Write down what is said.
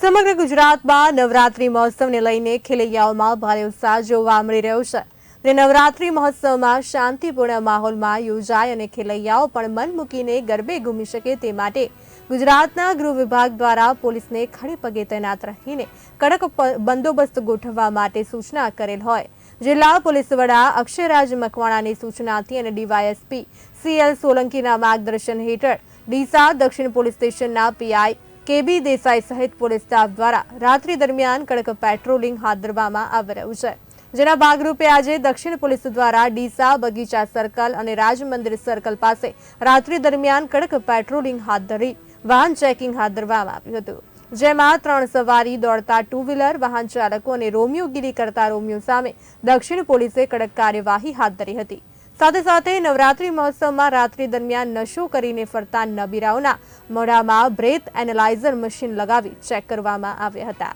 સમગ્ર ગુજરાતમાં નવરાત્રી મહોત્સવને લઈને ખેલૈયાઓમાં ભારે ઉત્સાહ જોવા મળી રહ્યો છે. અને નવરાત્રી મહોત્સવમાં શાંતિપૂર્ણ માહોલમાં યોજાય અને ખેલૈયાઓ પણ મન મૂકીને ગરબે ઘૂમી શકે તે માટે ગુજરાતના ગૃહ વિભાગ દ્વારા પોલીસને ખડે પગે તૈનાત રહીને કડક બંદોબસ્ત ગોઠવવા માટે સૂચના કરેલ હોય. જિલ્લા પોલીસ વડા અક્ષયરાજ મકવાણાની સૂચનાથી અને ડીવાયએસપી સીએલ સોલંકીના માર્ગદર્શન હેઠળ ડીસા દક્ષિણ પોલીસ સ્ટેશનના પીઆઈ કેબી દેસાઈ સહિત પોલીસ સ્ટાફ દ્વારા રાત્રિ દરમિયાન કડક પેટ્રોલિંગ હાથ ધરવામાં આવી રહ્યું છે. જેના ભાગરૂપે આજે દક્ષિણ પોલીસ દ્વારા ડીસા, બગીચા સર્કલ અને રાજમંદિર સર્કલ પાસે રાત્રિ દરમિયાન કડક પેટ્રોલિંગ હાથ ધરી વાહન ચેકિંગ હાથ ધરવામાં આવ્યું હતું. જેમાં ત્રણ સવારી, દોડતા ટુ વ્હીલર વાહન ચાલકો અને રોમિયોગીરી કરતા રોમિયો સામે દક્ષિણ પોલીસે કડક કાર્યવાહી હાથ ધરી હતી. સાથે સાથે નવરાત્રી મહોત્સવમાં રાત્રિ દરમિયાન નશો કરીને ફરતા નબીરાઓના મોઢામાં બ્રેથ એનાલાઇઝર મશીન લગાવી ચેક કરવામાં આવ્યા હતા.